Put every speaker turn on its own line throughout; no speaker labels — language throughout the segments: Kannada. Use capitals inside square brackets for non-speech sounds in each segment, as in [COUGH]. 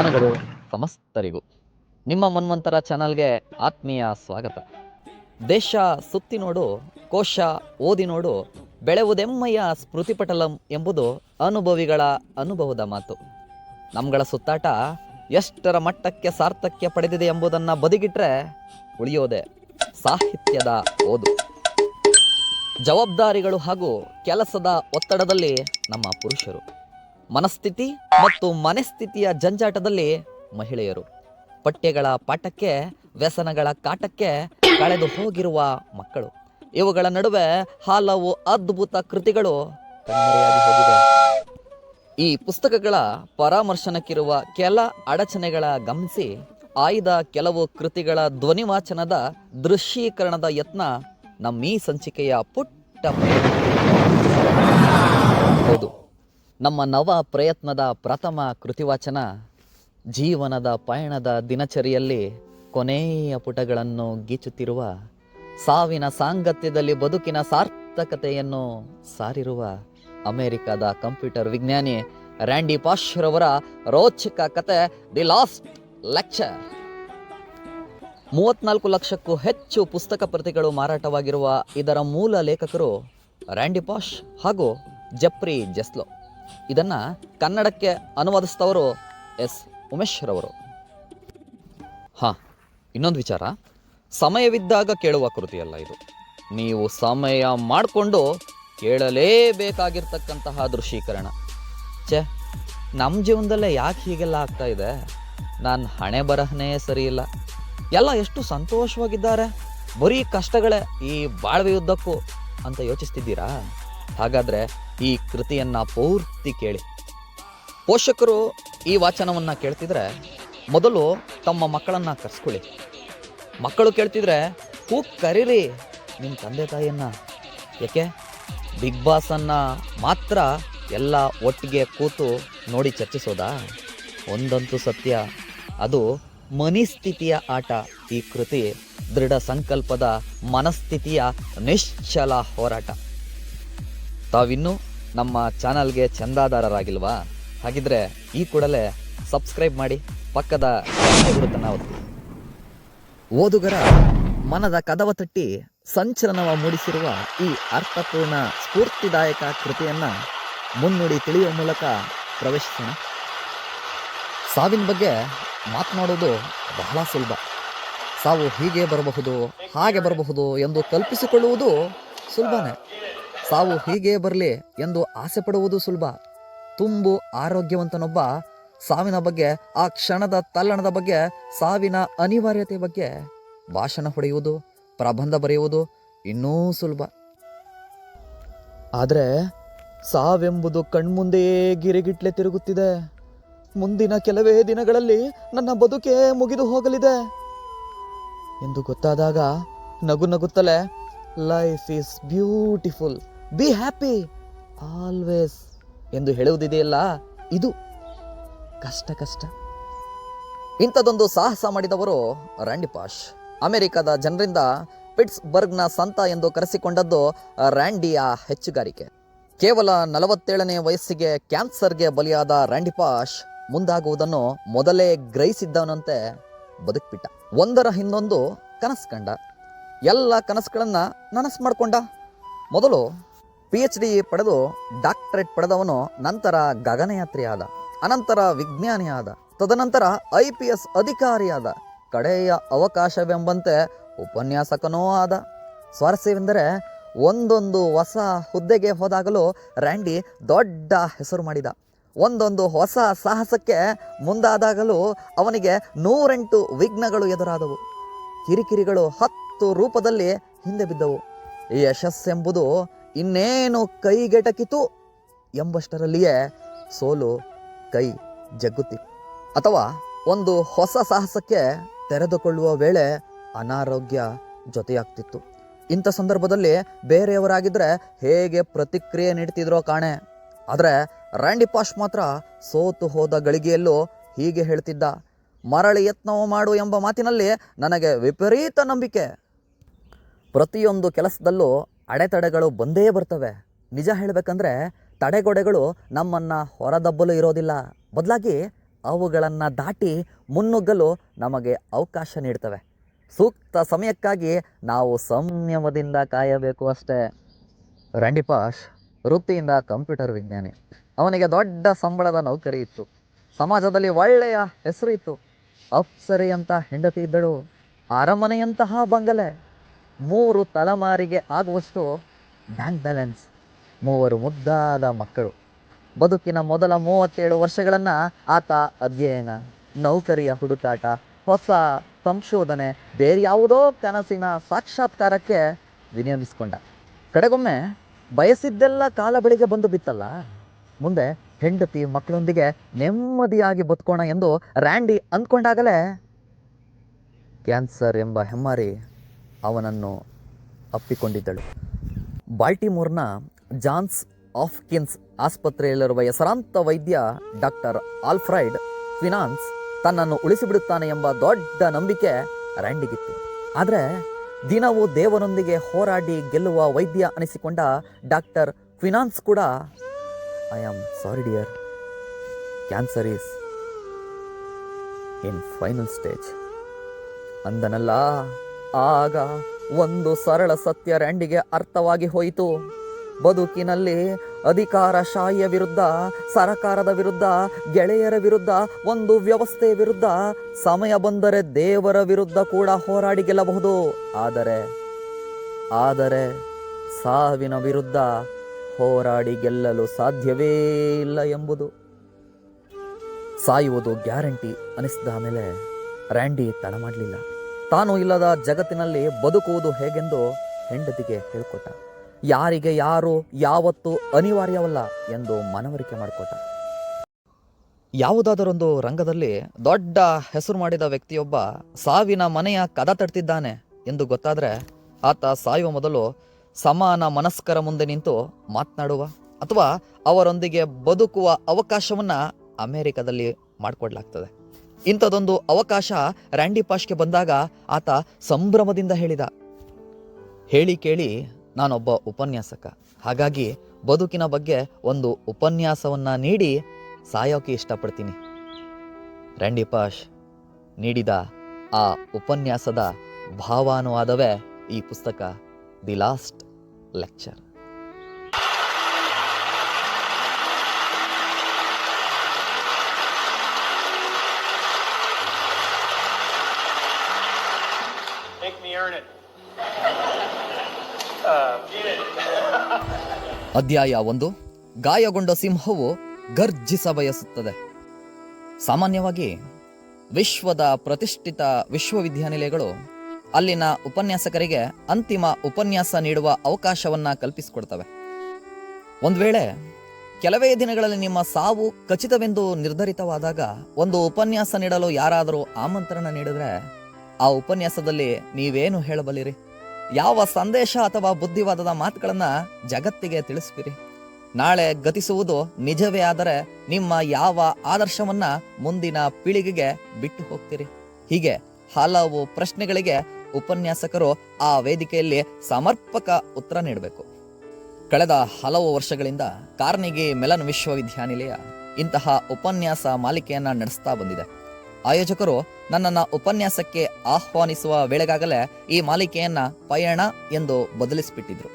ನಮನಗಳು ಸಮಸ್ತರಿಗೂ. ನಿಮ್ಮ ಮನ್ವಂತರ ಚಾನಲ್ಗೆ ಆತ್ಮೀಯ ಸ್ವಾಗತ. ದೇಶ ಸುತ್ತಿ ನೋಡು, ಕೋಶ ಓದಿ ನೋಡು, ಬೆಳೆವುದೆಮ್ಮಯ್ಯ ಸ್ಮೃತಿಪಟಲಂ ಎಂಬುದು ಅನುಭವಿಗಳ ಅನುಭವದ ಮಾತು. ನಮ್ಗಳ ಸುತ್ತಾಟ ಎಷ್ಟರ ಮಟ್ಟಕ್ಕೆ ಸಾರ್ಥಕ್ಯ ಪಡೆದಿದೆ ಎಂಬುದನ್ನು ಬದಿಗಿಟ್ರೆ ಉಳಿಯೋದೆ ಸಾಹಿತ್ಯದ ಓದು. ಜವಾಬ್ದಾರಿಗಳು ಹಾಗೂ ಕೆಲಸದ ಒತ್ತಡದಲ್ಲಿ ನಮ್ಮ ಪುರುಷರು. ಮನಸ್ಥಿತಿ ಮತ್ತು ಮನೆಸ್ಥಿತಿಯ ಜಂಜಾಟದಲ್ಲಿ ಮಹಿಳೆಯರು. ಪಠ್ಯಗಳ ಪಾಠಕ್ಕೆ, ವ್ಯಸನಗಳ ಕಾಟಕ್ಕೆ ಕಳೆದು ಹೋಗಿರುವ ಮಕ್ಕಳು. ಇವುಗಳ ನಡುವೆ ಹಲವು ಅದ್ಭುತ ಕೃತಿಗಳು ಹೋಗಿವೆ. ಈ ಪುಸ್ತಕಗಳ ಪರಾಮರ್ಶನಕ್ಕಿರುವ ಕೆಲ ಅಡಚಣೆಗಳ ಗಮನಿಸಿ, ಆಯ್ದ ಕೆಲವು ಕೃತಿಗಳ ಧ್ವನಿವಾಚನದ ದೃಶ್ಯೀಕರಣದ ಯತ್ನ ನಮ್ಮ ಈ ಸಂಚಿಕೆಯ ಪುಟ್ಟ ಹೌದು. ನಮ್ಮ ನವ ಪ್ರಯತ್ನದ ಪ್ರಥಮ ಕೃತಿವಾಚನ ಜೀವನದ ಪಯಣದ ದಿನಚರಿಯಲ್ಲಿ ಕೊನೆಯ ಪುಟಗಳನ್ನು ಗೀಚುತ್ತಿರುವ ಸಾವಿನ ಸಾಂಗತ್ಯದಲ್ಲಿ ಬದುಕಿನ ಸಾರ್ಥಕತೆಯನ್ನು ಸಾರಿರುವ ಅಮೆರಿಕದ ಕಂಪ್ಯೂಟರ್ ವಿಜ್ಞಾನಿ ರ್ಯಾಂಡಿ ಪಾಶ್ರವರ ರೋಚಕ ಕತೆ ದಿ ಲಾಸ್ಟ್ ಲೆಕ್ಚರ್. ಮೂವತ್ನಾಲ್ಕು ಲಕ್ಷಕ್ಕೂ ಹೆಚ್ಚು ಪುಸ್ತಕ ಪ್ರತಿಗಳು ಮಾರಾಟವಾಗಿರುವ ಇದರ ಮೂಲ ಲೇಖಕರು ರ್ಯಾಂಡಿ ಪಾಶ್ ಹಾಗೂ ಜಪ್ರಿ ಜೆಸ್ಲೋ. ಇದನ್ನ ಕನ್ನಡಕ್ಕೆ ಅನುವಾದಿಸಿದವರು ಎಸ್ ಉಮೇಶ್ ರವರು ಹಾಂ, ಇನ್ನೊಂದು ವಿಚಾರ. ಸಮಯವಿದ್ದಾಗ ಕೇಳುವ ಕೃತಿಯಲ್ಲ ಇದು. ನೀವು ಸಮಯ ಮಾಡಿಕೊಂಡು ಕೇಳಲೇಬೇಕಾಗಿರ್ತಕ್ಕಂತಹ ದೃಶ್ಯೀಕರಣ. ಛೇ ನಮ್ಮ ಜೀವನದಲ್ಲೇ ಯಾಕೆ ಹೀಗೆಲ್ಲ ಆಗ್ತಾ ಇದೆ? ನಾನು ಹಣೆ ಬರಹನೇ ಸರಿ ಇಲ್ಲ ಎಲ್ಲ ಎಷ್ಟು ಸಂತೋಷವಾಗಿದ್ದಾರೆ. ಬರೀ ಕಷ್ಟಗಳೇ ಈ ಬಾಳ್ವೆಯುದ್ದಕ್ಕೂ ಅಂತ ಯೋಚಿಸ್ತಿದ್ದೀರಾ? ಹಾಗಾದ್ರೆ ಈ ಕೃತಿಯನ್ನ ಪೂರ್ತಿ ಕೇಳಿ. ಪೋಷಕರು ಈ ವಾಚನವನ್ನು ಕೇಳ್ತಿದ್ರೆ ಮೊದಲು ತಮ್ಮ ಮಕ್ಕಳನ್ನು ಕರೆಸ್ಕೊಳ್ಳಿ. ಮಕ್ಕಳು ಕೇಳ್ತಿದ್ರೆ, ಹೂ ಕರೀರಿ ನಿಮ್ಮ ತಂದೆ ತಾಯಿಯನ್ನು? ಯಾಕೆ? ಬಿಗ್ ಬಾಸನ್ನು ಮಾತ್ರ ಎಲ್ಲ ಒಟ್ಟಿಗೆ ಕೂತು ನೋಡಿ ಚರ್ಚಿಸೋದಾ? ಒಂದಂತೂ ಸತ್ಯ. ಅದು ಮನಸ್ಥಿತಿಯ ಆಟ. ಈ ಕೃತಿ ದೃಢ ಸಂಕಲ್ಪದ ಮನಸ್ಥಿತಿಯ ನಿಶ್ಚಲ ಹೋರಾಟ. ತಾವಿನ್ನೂ ನಮ್ಮ ಚಾನಲ್ಗೆ ಚಂದಾದಾರರಾಗಿಲ್ವಾ? ಹಾಗಿದ್ರೆ ಈ ಕೂಡಲೇ ಸಬ್ಸ್ಕ್ರೈಬ್ ಮಾಡಿ ಪಕ್ಕದ ಗುರುತನ್ನ ಒತ್ತಿ. ಓದುಗರ ಮನದ ಕದವ ತಟ್ಟಿ ಸಂಚಲನವ ಮೂಡಿಸಿರುವ ಈ ಅರ್ಥಪೂರ್ಣ ಸ್ಫೂರ್ತಿದಾಯಕ ಕೃತಿಯನ್ನ ಮುನ್ನುಡಿ ತಿಳಿಯುವ ಮೂಲಕ ಪ್ರವೇಶಿಸೋಣ. ಸಾವಿನ ಬಗ್ಗೆ ಮಾತನಾಡೋದು ಬಹಳ ಸುಲಭ. ಸಾವು ಹೀಗೆ ಬರಬಹುದು, ಹಾಗೆ ಬರಬಹುದು ಎಂದು ಕಲ್ಪಿಸಿಕೊಳ್ಳುವುದು ಸುಲಭನೇ. ಸಾವು ಹೀಗೆ ಬರಲಿ ಎಂದು ಆಸೆ ಪಡುವುದು ಸುಲಭ. ತುಂಬು ಆರೋಗ್ಯವಂತನೊಬ್ಬ ಸಾವಿನ ಬಗ್ಗೆ, ಆ ಕ್ಷಣದ ತಲ್ಲಣದ ಬಗ್ಗೆ, ಸಾವಿನ ಅನಿವಾರ್ಯತೆ ಬಗ್ಗೆ ಭಾಷಣ ಹೊಡೆಯುವುದು, ಪ್ರಬಂಧ ಬರೆಯುವುದು ಇನ್ನೂ ಸುಲಭ. ಆದರೆ ಸಾವೆಂಬುದು ಕಣ್ಮುಂದೆಯೇ ಗಿರಿಗಿಟ್ಲೆ ತಿರುಗುತ್ತಿದೆ. ಮುಂದಿನ ಕೆಲವೇ ದಿನಗಳಲ್ಲಿ ನನ್ನ ಬದುಕೇ ಮುಗಿದು ಹೋಗಲಿದೆ ಎಂದು ಗೊತ್ತಾದಾಗ ನಗು ನಗುತ್ತಲೇ life is beautiful be happy always ಎಂದು ಹೇಳುವುದಿದೆಯಲ್ಲ, ಇದು ಕಷ್ಟ ಕಷ್ಟ. ಇಂಥದೊಂದು ಸಾಹಸ ಮಾಡಿದವರು ರ್ಯಾಂಡಿ ಪಾಶ್ ಅಮೆರಿಕದ ಜನರಿಂದ ಪಿಟ್ಸ್ಬರ್ಗ್ನ ಸಂತ ಎಂದು ಕರೆಸಿಕೊಂಡದ್ದು ರ್ಯಾಂಡಿಯ ಹೆಚ್ಚುಗಾರಿಕೆ. ಕೇವಲ ನಲವತ್ತೇಳನೇ ವಯಸ್ಸಿಗೆ ಕ್ಯಾನ್ಸರ್ಗೆ ಬಲಿಯಾದ ರ್ಯಾಂಡಿ ಪಾಶ್ ಮುಂದಾಗುವುದನ್ನು ಮೊದಲೇ ಗ್ರಹಿಸಿದ್ದವನಂತೆ ಬದುಕ್ಬಿಟ್ಟ. ಒಂದರ ಹಿಂದೊಂದು ಕನಸು ಕಂಡ ಎಲ್ಲ ಕನಸುಗಳನ್ನು ನನಸು ಮಾಡಿಕೊಂಡ. ಮೊದಲು ಪಿ ಎಚ್ ಡಿ ಪಡೆದು ಡಾಕ್ಟರೇಟ್ ಪಡೆದವನು ನಂತರ ಗಗನಯಾತ್ರಿಯಾದ ಅನಂತರ ವಿಜ್ಞಾನಿಯಾದ ತದನಂತರ ಐ ಪಿ ಎಸ್ ಅಧಿಕಾರಿಯಾದ ಕಡೆಯ ಅವಕಾಶವೆಂಬಂತೆ ಉಪನ್ಯಾಸಕನೂ ಆದ. ಸ್ವಾರಸ್ಯವೆಂದರೆ ಒಂದೊಂದು ಹೊಸ ಹುದ್ದೆಗೆ ಹೋದಾಗಲೂ ರ್ಯಾಂಡಿ ದೊಡ್ಡ ಹೆಸರು ಮಾಡಿದ. ಒಂದೊಂದು ಹೊಸ ಸಾಹಸಕ್ಕೆ ಮುಂದಾದಾಗಲೂ ಅವನಿಗೆ ನೂರೆಂಟು ವಿಘ್ನಗಳು ಎದುರಾದವು. ಕಿರಿಕಿರಿಗಳು ಹತ್ತು ರೂಪದಲ್ಲಿ ಹಿಂದೆ ಬಿದ್ದವು. ಯಶಸ್ಸೆಂಬುದು ಇನ್ನೇನು ಕೈಗೆಟಕಿತು ಎಂಬಷ್ಟರಲ್ಲಿಯೇ ಸೋಲು ಕೈ ಜಗ್ಗುತ್ತಿತ್ತು ಅಥವಾ ಒಂದು ಹೊಸ ಸಾಹಸಕ್ಕೆ ತೆರೆದುಕೊಳ್ಳುವ ವೇಳೆ ಅನಾರೋಗ್ಯ ಜೊತೆಯಾಗ್ತಿತ್ತು. ಇಂಥ ಸಂದರ್ಭದಲ್ಲಿ ಬೇರೆಯವರಾಗಿದ್ದರೆ ಹೇಗೆ ಪ್ರತಿಕ್ರಿಯೆ ನೀಡ್ತಿದ್ರೋ ಕಾಣೆ. ಆದರೆ ರ್ಯಾಂಡಿ ಪಾಶ್ ಮಾತ್ರ ಸೋತು ಹೋದ ಗಳಿಗೆಯಲ್ಲೂ ಹೀಗೆ ಹೇಳ್ತಿದ್ದ, ಮರಳಿ ಯತ್ನವು ಮಾಡು ಎಂಬ ಮಾತಿನಲ್ಲಿ ನನಗೆ ವಿಪರೀತ ನಂಬಿಕೆ. ಪ್ರತಿಯೊಂದು ಕೆಲಸದಲ್ಲೂ ಅಡೆತಡೆಗಳು ಬಂದೇ ಬರ್ತವೆ. ನಿಜ ಹೇಳಬೇಕಂದ್ರೆ ತಡೆಗೋಡೆಗಳು ನಮ್ಮನ್ನು ಹೊರದಬ್ಬಲು ಇರೋದಿಲ್ಲ. ಬದಲಾಗಿ ಅವುಗಳನ್ನು ದಾಟಿ ಮುನ್ನುಗ್ಗಲು ನಮಗೆ ಅವಕಾಶ ನೀಡ್ತವೆ. ಸೂಕ್ತ ಸಮಯಕ್ಕಾಗಿ ನಾವು ಸಂಯಮದಿಂದ ಕಾಯಬೇಕು ಅಷ್ಟೇ. ರ್ಯಾಂಡಿ ಪಾಶ್ ವೃತ್ತಿಯಿಂದ ಕಂಪ್ಯೂಟರ್ ವಿಜ್ಞಾನಿ. ಅವನಿಗೆ ದೊಡ್ಡ ಸಂಬಳದ ನೌಕರಿ ಇತ್ತು. ಸಮಾಜದಲ್ಲಿ ಒಳ್ಳೆಯ ಹೆಸರು ಇತ್ತು ಅಂತ ಹೆಂಡತಿ ಇದ್ದಳು. ಅರಮನೆಯಂತಹ ಬಂಗಲೆ. ಮೂರು ತಲೆಮಾರಿಗೆ ಆಗುವಷ್ಟು ಬ್ಯಾಂಕ್ ಬ್ಯಾಲೆನ್ಸ್ ಮೂವರು ಮುದ್ದಾದ ಮಕ್ಕಳು. ಬದುಕಿನ ಮೊದಲ ಮೂವತ್ತೇಳು ವರ್ಷಗಳನ್ನು ಆತ ಅಧ್ಯಯನ, ನೌಕರಿಯ ಹುಡುಕಾಟ, ಹೊಸ ಸಂಶೋಧನೆ, ಬೇರೆ ಯಾವುದೋ ಕನಸಿನ ಸಾಕ್ಷಾತ್ಕಾರಕ್ಕೆ ವಿನಿಯೋಗಿಸ್ಕೊಂಡ. ಕಡೆಗೊಮ್ಮೆ ಬಯಸಿದ್ದೆಲ್ಲ ಕಾಲ ಬೆಳಿಗ್ಗೆ ಬಂದು ಬಿತ್ತಲ್ಲ? ಮುಂದೆ ಹೆಂಡತಿ ಮಕ್ಕಳೊಂದಿಗೆ ನೆಮ್ಮದಿಯಾಗಿ ಬದುಕೋಣ ಎಂದು ರ್ಯಾಂಡಿ ಅಂದ್ಕೊಂಡಾಗಲೇ, ಕ್ಯಾನ್ಸರ್ ಎಂಬ ಹೆಮ್ಮಾರಿ ಅವನನ್ನು ಅಪ್ಪಿಕೊಂಡಿದ್ದಳು. ಬಾಲ್ಟಿಮೋರ್ನ ಜಾನ್ಸ್ ಆಫ್ಕಿನ್ಸ್ ಆಸ್ಪತ್ರೆಯಲ್ಲಿರುವ ಹೆಸರಾಂತ ವೈದ್ಯ ಡಾಕ್ಟರ್ ಆಲ್ಫ್ರೈಡ್ ಫಿನಾನ್ಸ್ ತನ್ನನ್ನು ಉಳಿಸಿಬಿಡುತ್ತಾನೆ ಎಂಬ ದೊಡ್ಡ ನಂಬಿಕೆ ರ್ಯಾಂಡಿಗಿತ್ತು. ಆದರೆ ದಿನವೂ ದೇವರೊಂದಿಗೆ ಹೋರಾಡಿ ಗೆಲ್ಲುವ ವೈದ್ಯ ಅನಿಸಿಕೊಂಡ ಡಾಕ್ಟರ್ ಫಿನಾನ್ಸ್ ಕೂಡ I am sorry dear cancer is in final stage ಅಂದನಲ್ಲ ಆಗ ಒಂದು ಸರಳ ಸತ್ಯ ರ್ಯಾಂಡಿಗೆ ಅರ್ಥವಾಗಿ ಹೋಯಿತು. ಬದುಕಿನಲ್ಲಿ ಅಧಿಕಾರಶಾಹಿಯ ವಿರುದ್ಧ, ಸರಕಾರದ ವಿರುದ್ಧ, ಗೆಳೆಯರ ವಿರುದ್ಧ, ಒಂದು ವ್ಯವಸ್ಥೆಯ ವಿರುದ್ಧ, ಸಮಯ ಬಂದರೆ ದೇವರ ವಿರುದ್ಧ ಕೂಡ ಹೋರಾಡಿ ಗೆಲ್ಲಬಹುದು. ಆದರೆ ಆದರೆ ಸಾವಿನ ವಿರುದ್ಧ ಹೋರಾಡಿ ಗೆಲ್ಲಲು ಸಾಧ್ಯವೇ ಇಲ್ಲ ಎಂಬುದು. ಸಾಯುವುದು ಗ್ಯಾರಂಟಿ ಅನಿಸಿದ ಮೇಲೆ ರ್ಯಾಂಡಿ ತಡ ಮಾಡಲಿಲ್ಲ. ತಾನು ಇಲ್ಲದ ಜಗತ್ತಿನಲ್ಲಿ ಬದುಕುವುದು ಹೇಗೆಂದು ಹೆಂಡತಿಗೆ ಹೇಳ್ಕೊಟ್ಟ. ಯಾರಿಗೆ ಯಾರು ಯಾವತ್ತು ಅನಿವಾರ್ಯವಲ್ಲ ಎಂದು ಮನವರಿಕೆ ಮಾಡಿಕೊಟ್ಟ. ಯಾವುದಾದರೊಂದು ರಂಗದಲ್ಲಿ ದೊಡ್ಡ ಹೆಸರು ಮಾಡಿದ ವ್ಯಕ್ತಿಯೊಬ್ಬ ಸಾವಿನ ಮನೆಯ ಕದ ತಡ್ತಿದ್ದಾನೆ ಎಂದು ಗೊತ್ತಾದರೆ ಆತ ಸಾಯುವ ಮೊದಲು ಸಮಾನ ಮನಸ್ಕರ ಮುಂದೆ ನಿಂತು ಮಾತನಾಡುವ ಅಥವಾ ಅವರೊಂದಿಗೆ ಬದುಕುವ ಅವಕಾಶವನ್ನು ಅಮೆರಿಕದಲ್ಲಿ ಮಾಡಿಕೊಡ್ಲಾಗ್ತದೆ. ಇಂಥದೊಂದು ಅವಕಾಶ ರ್ಯಾಂಡಿ ಪಾಶ್ಗೆ ಬಂದಾಗ ಆತ ಸಂಭ್ರಮದಿಂದ ಹೇಳಿದ. ಹೇಳಿ ಕೇಳಿ ನಾನೊಬ್ಬ ಉಪನ್ಯಾಸಕ. ಹಾಗಾಗಿ ಬದುಕಿನ ಬಗ್ಗೆ ಒಂದು ಉಪನ್ಯಾಸವನ್ನು ನೀಡಿ ಸಾಯೋಕೆ ಇಷ್ಟಪಡ್ತೀನಿ. ರ್ಯಾಂಡಿ ಪಾಶ್ ನೀಡಿದ ಆ ಉಪನ್ಯಾಸದ ಭಾವಾನುವಾದವೇ ಈ ಪುಸ್ತಕ ದಿ ಲಾಸ್ಟ್ ಲೆಕ್ಚರ್ [LAUGHS] ಅಧ್ಯಾಯ ಒಂದು. ಗಾಯಗೊಂಡ ಸಿಂಹವು ಗರ್ಜಿಸ ಬಯಸುತ್ತದೆ. ಸಾಮಾನ್ಯವಾಗಿ ವಿಶ್ವದ ಪ್ರತಿಷ್ಠಿತ ವಿಶ್ವವಿದ್ಯಾನಿಲಯಗಳು ಅಲ್ಲಿನ ಉಪನ್ಯಾಸಕರಿಗೆ ಅಂತಿಮ ಉಪನ್ಯಾಸ ನೀಡುವ ಅವಕಾಶವನ್ನ ಕಲ್ಪಿಸಿಕೊಡ್ತವೆ. ಒಂದು ವೇಳೆ ಕೆಲವೇ ದಿನಗಳಲ್ಲಿ ನಿಮ್ಮ ಸಾವು ಖಚಿತವೆಂದು ನಿರ್ಧರಿತವಾದಾಗ ಒಂದು ಉಪನ್ಯಾಸ ನೀಡಲು ಯಾರಾದರೂ ಆಮಂತ್ರಣ ನೀಡಿದ್ರೆ ಆ ಉಪನ್ಯಾಸದಲ್ಲಿ ನೀವೇನು ಹೇಳಬಲ್ಲಿರಿ? ಯಾವ ಸಂದೇಶ ಅಥವಾ ಬುದ್ಧಿವಾದದ ಮಾತುಗಳನ್ನ ಜಗತ್ತಿಗೆ ತಿಳಿಸ್ಬಿರಿ ನಾಳೆ ಗತಿಸುವುದು ನಿಜವೇ ಆದರೆ ನಿಮ್ಮ ಯಾವ ಆದರ್ಶವನ್ನ ಮುಂದಿನ ಪೀಳಿಗೆಗೆ ಬಿಟ್ಟು ಹೋಗ್ತೀರಿ? ಹೀಗೆ ಹಲವು ಪ್ರಶ್ನೆಗಳಿಗೆ ಉಪನ್ಯಾಸಕರು ಆ ವೇದಿಕೆಯಲ್ಲಿ ಸಮರ್ಪಕ ಉತ್ತರ ನೀಡಬೇಕು. ಕಳೆದ ಹಲವು ವರ್ಷಗಳಿಂದ ಕಾರ್ನಿಗಿ ಮೆಲನ್ ವಿಶ್ವವಿದ್ಯಾನಿಲಯ ಇಂತಹ ಉಪನ್ಯಾಸ ಮಾಲಿಕೆಯನ್ನ ನಡೆಸ್ತಾ ಬಂದಿದೆ. ಆಯೋಜಕರು ನನ್ನನ್ನು ಉಪನ್ಯಾಸಕ್ಕೆ ಆಹ್ವಾನಿಸುವ ವೇಳೆಗಾಗಲೇ ಈ ಮಾಲಿಕೆಯನ್ನ ಪಯಣ ಎಂದು ಬದಲಿಸಿಬಿಟ್ಟಿದ್ರು.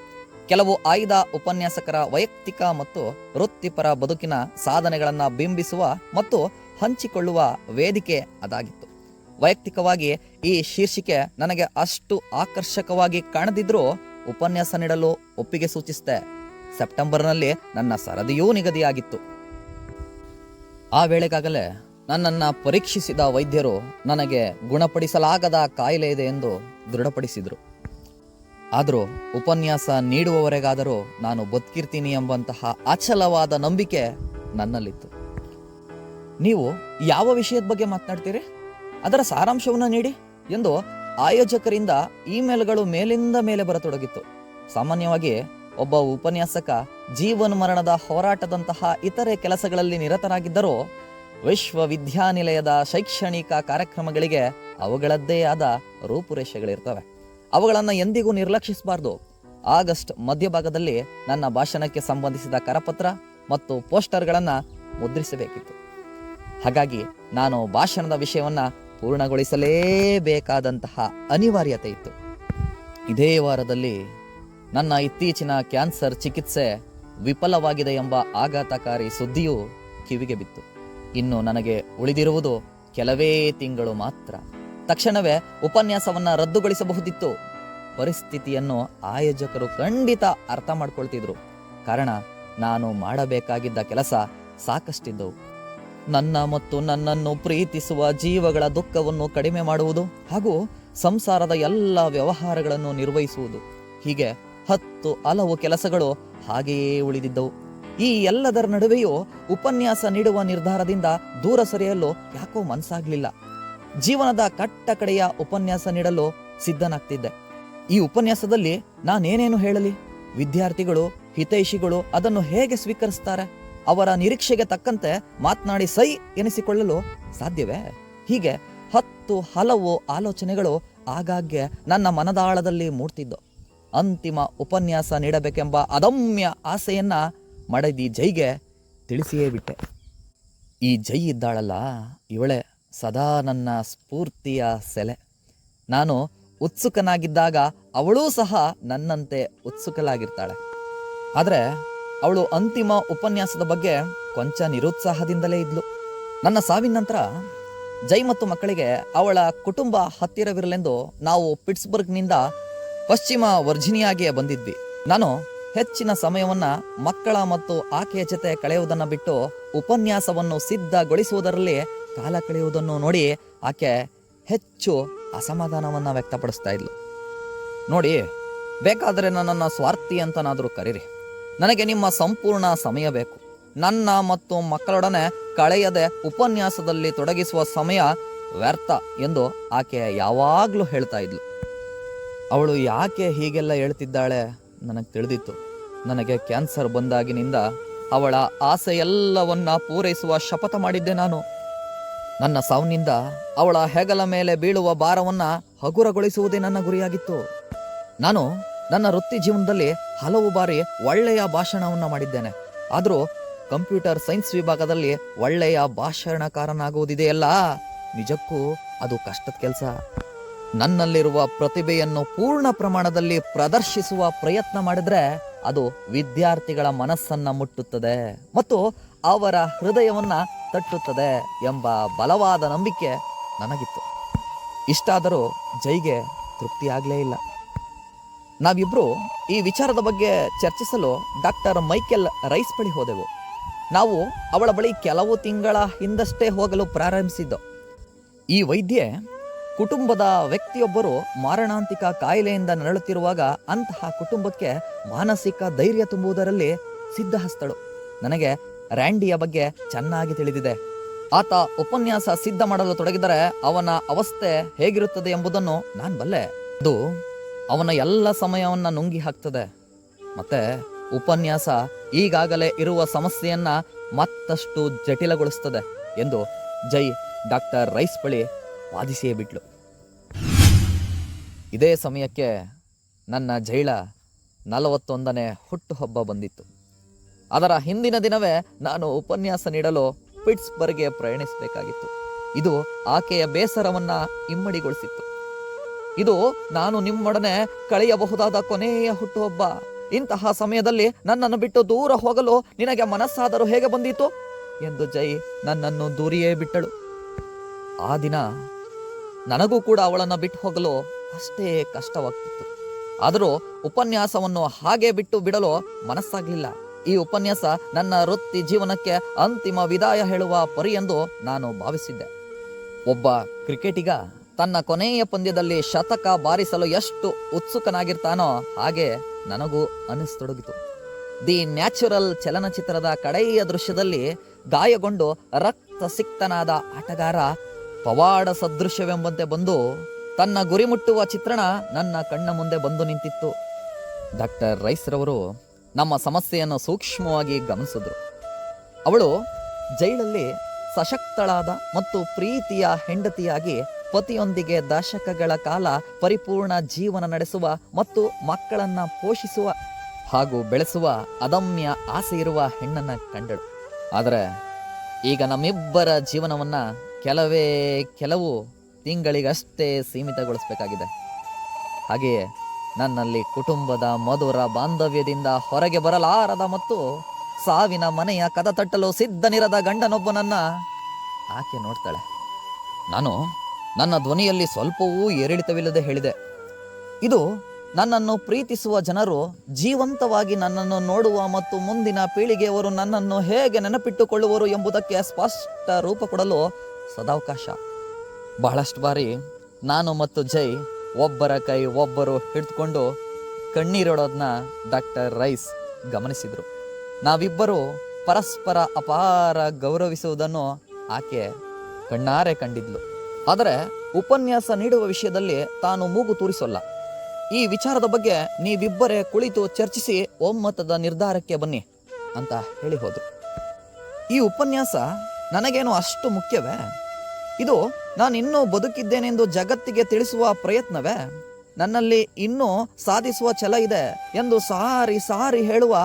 ಕೆಲವು ಆಯ್ದ ಉಪನ್ಯಾಸಕರ ವೈಯಕ್ತಿಕ ಮತ್ತು ವೃತ್ತಿಪರ ಬದುಕಿನ ಸಾಧನೆಗಳನ್ನು ಬಿಂಬಿಸುವ ಮತ್ತು ಹಂಚಿಕೊಳ್ಳುವ ವೇದಿಕೆ ಅದಾಗಿತ್ತು. ವೈಯಕ್ತಿಕವಾಗಿ ಈ ಶೀರ್ಷಿಕೆ ನನಗೆ ಅಷ್ಟು ಆಕರ್ಷಕವಾಗಿ ಕಾಣದಿದ್ರೂ ಉಪನ್ಯಾಸ ನೀಡಲು ಒಪ್ಪಿಗೆ ಸೂಚಿಸಿದೆ. ಸೆಪ್ಟೆಂಬರ್ನಲ್ಲಿ ನನ್ನ ಸರದಿಯೂ ನಿಗದಿಯಾಗಿತ್ತು. ಆ ವೇಳೆಗಾಗಲೇ ನನ್ನನ್ನು ಪರೀಕ್ಷಿಸಿದ ವೈದ್ಯರು ನನಗೆ ಗುಣಪಡಿಸಲಾಗದ ಕಾಯಿಲೆ ಇದೆ ಎಂದು ದೃಢಪಡಿಸಿದರು. ಆದರೂ ಉಪನ್ಯಾಸ ನೀಡುವವರೆಗಾದರೂ ನಾನು ಬದುಕಿರ್ತೀನಿ ಎಂಬಂತಹ ಅಚಲವಾದ ನಂಬಿಕೆ ನನ್ನಲ್ಲಿತ್ತು. ನೀವು ಯಾವ ವಿಷಯದ ಬಗ್ಗೆ ಮಾತನಾಡ್ತೀರಿ? ಅದರ ಸಾರಾಂಶವನ್ನು ನೀಡಿ ಎಂದು ಆಯೋಜಕರಿಂದ ಇಮೇಲ್ಗಳು ಮೇಲಿಂದ ಮೇಲೆ ಬರತೊಡಗಿತ್ತು. ಸಾಮಾನ್ಯವಾಗಿ ಒಬ್ಬ ಉಪನ್ಯಾಸಕ ಜೀವನ ಮರಣದ ಹೋರಾಟದಂತಹ ಇತರೆ ಕೆಲಸಗಳಲ್ಲಿ ನಿರತರಾಗಿದ್ದರೂ ವಿಶ್ವವಿದ್ಯಾನಿಲಯದ ಶೈಕ್ಷಣಿಕ ಕಾರ್ಯಕ್ರಮಗಳಿಗೆ ಅವುಗಳದ್ದೇ ಆದ ರೂಪುರೇಷೆಗಳಿರ್ತವೆ. ಅವುಗಳನ್ನು ಎಂದಿಗೂ ನಿರ್ಲಕ್ಷಿಸಬಾರ್ದು. ಆಗಸ್ಟ್ ಮಧ್ಯಭಾಗದಲ್ಲಿ ನನ್ನ ಭಾಷಣಕ್ಕೆ ಸಂಬಂಧಿಸಿದ ಕರಪತ್ರ ಮತ್ತು ಪೋಸ್ಟರ್ಗಳನ್ನು ಮುದ್ರಿಸಬೇಕಿತ್ತು. ಹಾಗಾಗಿ ನಾನು ಭಾಷಣದ ವಿಷಯವನ್ನು ಪೂರ್ಣಗೊಳಿಸಲೇಬೇಕಾದಂತಹ ಅನಿವಾರ್ಯತೆ ಇತ್ತು. ಇದೇ ವಾರದಲ್ಲಿ ನನ್ನ ಇತ್ತೀಚಿನ ಕ್ಯಾನ್ಸರ್ ಚಿಕಿತ್ಸೆ ವಿಫಲವಾಗಿದೆ ಎಂಬ ಆಘಾತಕಾರಿ ಸುದ್ದಿಯು ಕಿವಿಗೆ ಬಿತ್ತು. ಇನ್ನು ನನಗೆ ಉಳಿದಿರುವುದು ಕೆಲವೇ ತಿಂಗಳು ಮಾತ್ರ. ತಕ್ಷಣವೇ ಉಪನ್ಯಾಸವನ್ನ ರದ್ದುಗೊಳಿಸಬಹುದಿತ್ತು. ಪರಿಸ್ಥಿತಿಯನ್ನು ಆಯೋಜಕರು ಖಂಡಿತ ಅರ್ಥ ಮಾಡ್ಕೊಳ್ತಿದ್ರು. ಕಾರಣ, ನಾನು ಮಾಡಬೇಕಾಗಿದ್ದ ಕೆಲಸ ಸಾಕಷ್ಟಿದ್ದವು ನನ್ನ ಮತ್ತು ನನ್ನನ್ನು ಪ್ರೀತಿಸುವ ಜೀವಗಳ ದುಃಖವನ್ನು ಕಡಿಮೆ ಮಾಡುವುದು ಹಾಗೂ ಸಂಸಾರದ ಎಲ್ಲ ವ್ಯವಹಾರಗಳನ್ನು ನಿರ್ವಹಿಸುವುದು. ಹೀಗೆ ಹತ್ತು ಹಲವು ಕೆಲಸಗಳು ಹಾಗೆಯೇ ಉಳಿದಿದ್ದವು. ಈ ಎಲ್ಲದರ ನಡುವೆಯೂ ಉಪನ್ಯಾಸ ನೀಡುವ ನಿರ್ಧಾರದಿಂದ ದೂರ ಸರಿಯಲು ಯಾಕೋ ಮನಸ್ಸಾಗ್ಲಿಲ್ಲ. ಜೀವನದ ಕಟ್ಟ ಕಡೆಯ ಉಪನ್ಯಾಸ ನೀಡಲು ಸಿದ್ಧನಾಗ್ತಿದ್ದೆ. ಈ ಉಪನ್ಯಾಸದಲ್ಲಿ ನಾನೇನೇನು ಹೇಳಲಿ? ವಿದ್ಯಾರ್ಥಿಗಳು, ಹಿತೈಷಿಗಳು ಅದನ್ನು ಹೇಗೆ ಸ್ವೀಕರಿಸ್ತಾರೆ? ಅವರ ನಿರೀಕ್ಷೆಗೆ ತಕ್ಕಂತೆ ಮಾತನಾಡಿ ಸೈ ಎನಿಸಿಕೊಳ್ಳಲು ಸಾಧ್ಯವೇ? ಹೀಗೆ ಹತ್ತು ಹಲವು ಆಲೋಚನೆಗಳು ಆಗಾಗ್ಗೆ ನನ್ನ ಮನದಾಳದಲ್ಲಿ ಮೂಡ್ತಿದ್ದು. ಅಂತಿಮ ಉಪನ್ಯಾಸ ನೀಡಬೇಕೆಂಬ ಅದಮ್ಯ ಆಸೆಯನ್ನ ಮಡದಿ ಜೈಗೆ ತಿಳಿಸಿಯೇ ಬಿಟ್ಟೆ. ಈ ಜೈ ಇದ್ದಾಳಲ್ಲ, ಇವಳೆ ಸದಾ ನನ್ನ ಸ್ಫೂರ್ತಿಯ ಸೆಲೆ. ನಾನು ಉತ್ಸುಕನಾಗಿದ್ದಾಗ ಅವಳೂ ಸಹ ನನ್ನಂತೆ ಉತ್ಸುಕಲಾಗಿರ್ತಾಳೆ ಆದರೆ ಅವಳು ಅಂತಿಮ ಉಪನ್ಯಾಸದ ಬಗ್ಗೆ ಕೊಂಚ ನಿರುತ್ಸಾಹದಿಂದಲೇ ಇದ್ಲು. ನನ್ನ ಸಾವಿನ ನಂತರ ಜೈ ಮತ್ತು ಮಕ್ಕಳಿಗೆ ಅವಳ ಕುಟುಂಬ ಹತ್ತಿರವಿರಲೆಂದು ನಾವು ಪಿಟ್ಸ್ಬರ್ಗ್ನಿಂದ ಪಶ್ಚಿಮ ವರ್ಜಿನಿಯಾಗೆ ಬಂದಿದ್ವಿ. ನಾನು ಹೆಚ್ಚಿನ ಸಮಯವನ್ನ ಮಕ್ಕಳ ಮತ್ತು ಆಕೆಯ ಜೊತೆ ಕಳೆಯುವುದನ್ನು ಬಿಟ್ಟು ಉಪನ್ಯಾಸವನ್ನು ಸಿದ್ಧಗೊಳಿಸುವುದರಲ್ಲಿ ಕಾಲ ಕಳೆಯುವುದನ್ನು ನೋಡಿ ಆಕೆ ಹೆಚ್ಚು ಅಸಮಾಧಾನವನ್ನು ವ್ಯಕ್ತಪಡಿಸ್ತಾ ಇದ್ಲು. ನೋಡಿ, ಬೇಕಾದರೆ ನನ್ನನ್ನು ಸ್ವಾರ್ಥಿ ಅಂತನಾದರೂ ಕರೀರಿ. ನನಗೆ ನಿಮ್ಮ ಸಂಪೂರ್ಣ ಸಮಯ ಬೇಕು. ನನ್ನ ಮತ್ತು ಮಕ್ಕಳೊಡನೆ ಕಳೆಯದೆ ಉಪನ್ಯಾಸದಲ್ಲಿ ತೊಡಗಿಸುವ ಸಮಯ ವ್ಯರ್ಥ ಎಂದು ಆಕೆ ಯಾವಾಗಲೂ ಹೇಳ್ತಾ ಇದ್ಲು. ಅವಳು ಯಾಕೆ ಹೀಗೆಲ್ಲ ಹೇಳ್ತಿದ್ದಾಳೆ ನನಗೆ ತಿಳಿದಿತ್ತು. ನನಗೆ ಕ್ಯಾನ್ಸರ್ ಬಂದಾಗಿನಿಂದ ಅವಳ ಆಸೆ ಎಲ್ಲವನ್ನ ಪೂರೈಸುವ ಶಪಥ ಮಾಡಿದ್ದೆ ನಾನು. ನನ್ನ ಸಾವಿನಿಂದ ಅವಳ ಹೆಗಲ ಮೇಲೆ ಬೀಳುವ ಭಾರವನ್ನ ಹಗುರಗೊಳಿಸುವುದೇ ನನ್ನ ಗುರಿಯಾಗಿತ್ತು. ನಾನು ನನ್ನ ವೃತ್ತಿ ಜೀವನದಲ್ಲಿ ಹಲವು ಬಾರಿ ಒಳ್ಳೆಯ ಭಾಷಣವನ್ನು ಮಾಡಿದ್ದೇನೆ. ಆದರೂ ಕಂಪ್ಯೂಟರ್ ಸೈನ್ಸ್ ವಿಭಾಗದಲ್ಲಿ ಒಳ್ಳೆಯ ಭಾಷಣಕಾರನಾಗುವುದಿದೆಯಲ್ಲ? ನಿಜಕ್ಕೂ ಅದು ಕಷ್ಟದ ಕೆಲಸ. ನನ್ನಲ್ಲಿರುವ ಪ್ರತಿಭೆಯನ್ನು ಪೂರ್ಣ ಪ್ರಮಾಣದಲ್ಲಿ ಪ್ರದರ್ಶಿಸುವ ಪ್ರಯತ್ನ ಮಾಡಿದ್ರೆ ಅದು ವಿದ್ಯಾರ್ಥಿಗಳ ಮನಸ್ಸನ್ನ ಮುಟ್ಟುತ್ತದೆ ಮತ್ತು ಅವರ ಹೃದಯವನ್ನ ತಟ್ಟುತ್ತದೆ ಎಂಬ ಬಲವಾದ ನಂಬಿಕೆ ನನಗಿತ್ತು. ಇಷ್ಟಾದರೂ ಜೈಗೆ ತೃಪ್ತಿಯಾಗಲೇ ಇಲ್ಲ. ನಾವಿಬ್ಬರು ಈ ವಿಚಾರದ ಬಗ್ಗೆ ಚರ್ಚಿಸಲು ಡಾಕ್ಟರ್ ಮೈಕೆಲ್ ರೈಸ್ ಬಳಿ ಹೋದೆವು. ನಾವು ಅವಳ ಬಳಿ ಕೆಲವು ತಿಂಗಳ ಹಿಂದಷ್ಟೇ ಹೋಗಲು ಪ್ರಾರಂಭಿಸಿದ್ದು. ಈ ವೈದ್ಯೆ ಕುಟುಂಬದ ವ್ಯಕ್ತಿಯೊಬ್ಬರು ಮಾರಣಾಂತಿಕ ಕಾಯಿಲೆಯಿಂದ ನರಳುತ್ತಿರುವಾಗ ಅಂತಹ ಕುಟುಂಬಕ್ಕೆ ಮಾನಸಿಕ ಧೈರ್ಯ ತುಂಬುವುದರಲ್ಲಿ ಸಿದ್ಧಹಸ್ತಳು. ನನಗೆ ರ್ಯಾಂಡಿಯ ಬಗ್ಗೆ ಚೆನ್ನಾಗಿ ತಿಳಿದಿದೆ. ಆತ ಉಪನ್ಯಾಸ ಸಿದ್ಧ ಮಾಡಲು ತೊಡಗಿದರೆ ಅವನ ಅವಸ್ಥೆ ಹೇಗಿರುತ್ತದೆ ಎಂಬುದನ್ನು ನಾನು ಬಲ್ಲೆ. ಅದು ಅವನ ಎಲ್ಲ ಸಮಯವನ್ನು ನುಂಗಿ ಹಾಕ್ತದೆ. ಮತ್ತೆ ಉಪನ್ಯಾಸ ಈಗಾಗಲೇ ಇರುವ ಸಮಸ್ಯೆಯನ್ನ ಮತ್ತಷ್ಟು ಜಟಿಲಗೊಳಿಸ್ತದೆ ಎಂದು ಜೈ ಡಾಕ್ಟರ್ ರೈಸ್ ಬಳಿ ವಾದಿಸಿಯೇ ಬಿಟ್ಲು. ಇದೇ ಸಮಯಕ್ಕೆ ನನ್ನ ಜೈಳ ನಲವತ್ತೊಂದನೇ ಹುಟ್ಟುಹಬ್ಬ ಬಂದಿತ್ತು. ಅದರ ಹಿಂದಿನ ದಿನವೇ ನಾನು ಉಪನ್ಯಾಸ ನೀಡಲು ಪಿಟ್ಸ್ಬರ್ಗ್ಗೆ ಪ್ರಯಾಣಿಸಬೇಕಾಗಿತ್ತು. ಇದು ಆಕೆಯ ಬೇಸರವನ್ನ ಇಮ್ಮಡಿಗೊಳಿಸಿತ್ತು. ಇದು ನಾನು ನಿಮ್ಮೊಡನೆ ಕಳೆಯಬಹುದಾದ ಕೊನೆಯ ಹುಟ್ಟುಹಬ್ಬ. ಇಂತಹ ಸಮಯದಲ್ಲಿ ನನ್ನನ್ನು ಬಿಟ್ಟು ದೂರ ಹೋಗಲು ನಿನಗೆ ಮನಸ್ಸಾದರೂ ಹೇಗೆ ಬಂದಿತ್ತು ಎಂದು ಜೈ ನನ್ನನ್ನು ದೂರಿಯೇ ಬಿಟ್ಟಳು. ಆ ದಿನ ನನಗೂ ಕೂಡ ಅವಳನ್ನು ಬಿಟ್ಟು ಹೋಗಲು ಅಷ್ಟೇ ಕಷ್ಟವಾಗ್ತಿತ್ತು. ಆದರೂ ಉಪನ್ಯಾಸವನ್ನು ಹಾಗೆ ಬಿಟ್ಟು ಬಿಡಲು ಮನಸ್ಸಾಗಲಿಲ್ಲ. ಈ ಉಪನ್ಯಾಸ ನನ್ನ ವೃತ್ತಿ ಜೀವನಕ್ಕೆ ಅಂತಿಮ ವಿದಾಯ ಹೇಳುವ ಪರಿ ಎಂದು ನಾನು ಭಾವಿಸಿದ್ದೆ. ಒಬ್ಬ ಕ್ರಿಕೆಟಿಗ ತನ್ನ ಕೊನೆಯ ಪಂದ್ಯದಲ್ಲಿ ಶತಕ ಬಾರಿಸಲು ಎಷ್ಟು ಉತ್ಸುಕನಾಗಿರ್ತಾನೋ ಹಾಗೆ ನನಗೂ ಅನಿಸ್ತೊಡಗಿತು. ದಿ ನ್ಯಾಚುರಲ್ ಚಲನಚಿತ್ರದ ಕಡೆಯ ದೃಶ್ಯದಲ್ಲಿ ಗಾಯಗೊಂಡು ರಕ್ತ ಸಿಕ್ತನಾದ ಆಟಗಾರ ಪವಾಡ ಸದೃಶ್ಯವೆಂಬಂತೆ ಬಂದು ತನ್ನ ಗುರಿ ಮುಟ್ಟುವ ಚಿತ್ರಣ ನನ್ನ ಕಣ್ಣ ಮುಂದೆ ಬಂದು ನಿಂತಿತ್ತು. ಡಾಕ್ಟರ್ ರೈಸ್ರವರು ನಮ್ಮ ಸಮಸ್ಯೆಯನ್ನು ಸೂಕ್ಷ್ಮವಾಗಿ ಗಮನಿಸಿದ್ರು. ಅವಳು ಜೈಲಲ್ಲಿ ಸಶಕ್ತಳಾದ ಮತ್ತು ಪ್ರೀತಿಯ ಹೆಂಡತಿಯಾಗಿ ಪತಿಯೊಂದಿಗೆ ದಶಕಗಳ ಕಾಲ ಪರಿಪೂರ್ಣ ಜೀವನ ನಡೆಸುವ ಮತ್ತು ಮಕ್ಕಳನ್ನು ಪೋಷಿಸುವ ಹಾಗೂ ಬೆಳೆಸುವ ಅದಮ್ಯ ಆಸೆ ಇರುವ ಹೆಣ್ಣನ್ನು ಕಂಡಳು. ಆದರೆ ಈಗ ನಮ್ಮಿಬ್ಬರ ಜೀವನವನ್ನ ಕೆಲವೇ, ಕೆಲವು ತಿಂಗಳಿಗಷ್ಟೇ ಸೀಮಿತಗೊಳಿಸಬೇಕಾಗಿದೆ. ಹಾಗೆಯೇ ನನ್ನಲ್ಲಿ ಕುಟುಂಬದ ಮಧುರ ಬಾಂಧವ್ಯದಿಂದ ಹೊರಗೆ ಬರಲಾರದ ಮತ್ತು ಸಾವಿನ ಮನೆಯ ಕದ ತಟ್ಟಲು ಸಿದ್ಧನಿರದ ಗಂಡನೊಬ್ಬನನ್ನ ಆಕೆ ನೋಡ್ತಾಳೆ. ನಾನು ನನ್ನ ಧ್ವನಿಯಲ್ಲಿ ಸ್ವಲ್ಪವೂ ಏರಿಳಿತವಿಲ್ಲದೆ ಹೇಳಿದೆ. ಇದು ನನ್ನನ್ನು ಪ್ರೀತಿಸುವ ಜನರು ಜೀವಂತವಾಗಿ ನನ್ನನ್ನು ನೋಡುವ ಮತ್ತು ಮುಂದಿನ ಪೀಳಿಗೆಯವರು ನನ್ನನ್ನು ಹೇಗೆ ನೆನಪಿಟ್ಟುಕೊಳ್ಳುವರು ಎಂಬುದಕ್ಕೆ ಸ್ಪಷ್ಟ ರೂಪ ಕೊಡಲು ಸದಾವಕಾಶ. ಬಹಳಷ್ಟು ಬಾರಿ ನಾನು ಮತ್ತು ಜೈ ಒಬ್ಬರ ಕೈ ಒಬ್ಬರು ಹಿಡಿದುಕೊಂಡು ಕಣ್ಣೀರಿಡೋದನ್ನ ಡಾಕ್ಟರ್ ರೈಸ್ ಗಮನಿಸಿದರು. ನಾವಿಬ್ಬರು ಪರಸ್ಪರ ಅಪಾರ ಗೌರವಿಸುವುದನ್ನು ಆಕೆ ಕಣ್ಣಾರೆ ಕಂಡಿದ್ಲು. ಆದರೆ ಉಪನ್ಯಾಸ ನೀಡುವ ವಿಷಯದಲ್ಲಿ ತಾನು ಮೂಗು ತೂರಿಸೋಲ್ಲ. ಈ ವಿಚಾರದ ಬಗ್ಗೆ ನೀವಿಬ್ಬರೇ ಕುಳಿತು ಚರ್ಚಿಸಿ ಒಮ್ಮತದ ನಿರ್ಧಾರಕ್ಕೆ ಬನ್ನಿ ಅಂತ ಹೇಳಿ ಹೋದ್ರು ಈ ಉಪನ್ಯಾಸ ನನಗೇನು ಅಷ್ಟು ಮುಖ್ಯವೇ? ಇದು ನಾನು ಇನ್ನೂ ಬದುಕಿದ್ದೇನೆಂದು ಜಗತ್ತಿಗೆ ತಿಳಿಸುವ ಪ್ರಯತ್ನವೇ? ನನ್ನಲ್ಲಿ ಇನ್ನೂ ಸಾಧಿಸುವ ಛಲ ಇದೆ ಎಂದು ಸಾರಿ ಸಾರಿ ಹೇಳುವ